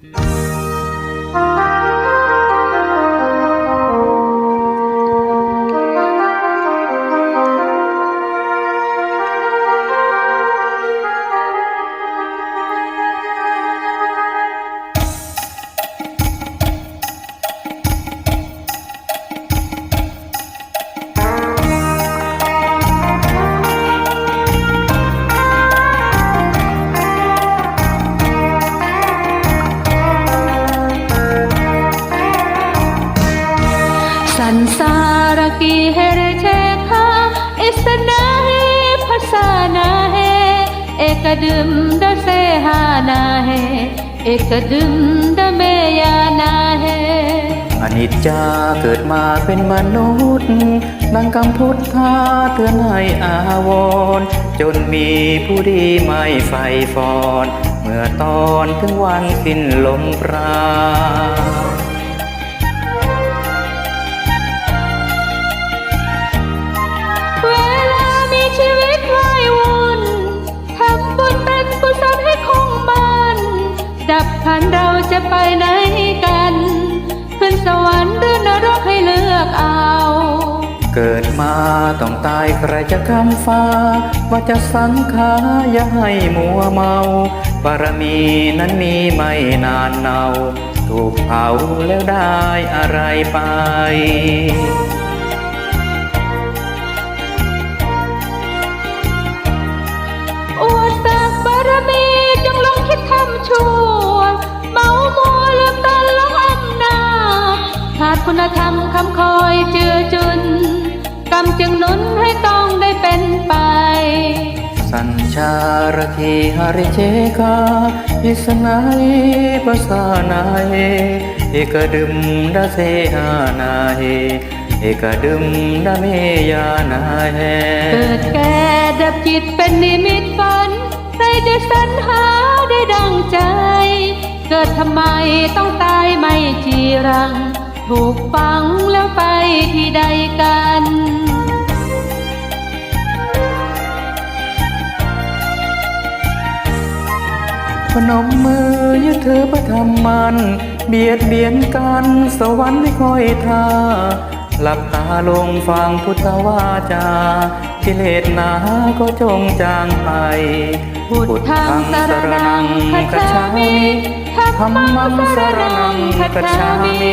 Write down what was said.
Mm-hmm. एकदम से हाना है एकदम में आना है อนิจจาเกิดมาเป็นมนุษย์ดังคำพุทธาเตือนให้อาวรจนมีผู้ดีไม่ไฟฟอน เมื่อตอนถึงวันสิ้นลมปราณ เราจะไปไหนกัน ขึ้นสวรรค์หรือนรกให้เลือกเอา เกิดมาต้องตายใครจะคำฟ้า ว่าจะสังขาอย่าให้มัวเมา บารมีนั้นมีไม่นานเนาถูกเผาแล้วได้อะไรไปอวดสักบารมีจงลงคิดทำชั่ว คุณธรรมคำคอยเจือจุน กรรมจึงนุนให้ต้องได้เป็นไป สัญชารทีหริเจกาอิสนายปสานายเอกดึมดาเซหานายเอกดึมดาเมยานายเกิดแก่ดับจิตเป็นนิมิตฝันใจจะสรรหาได้ดังใจ เกิดทำไมต้องตายไม่จีรัง ถูกฟังแล้วไปที่ใดกัน พนมมือยึดถือพระธรรมมัน เบียดเบียนกันสวรรค์ไม่ค่อยท่า หลับตาลงฟังพุทธวาจากิเลสหนาก็จงจางไปพุทธังสรนังคัจฉามิธรรมังสารนังคัจฉามิ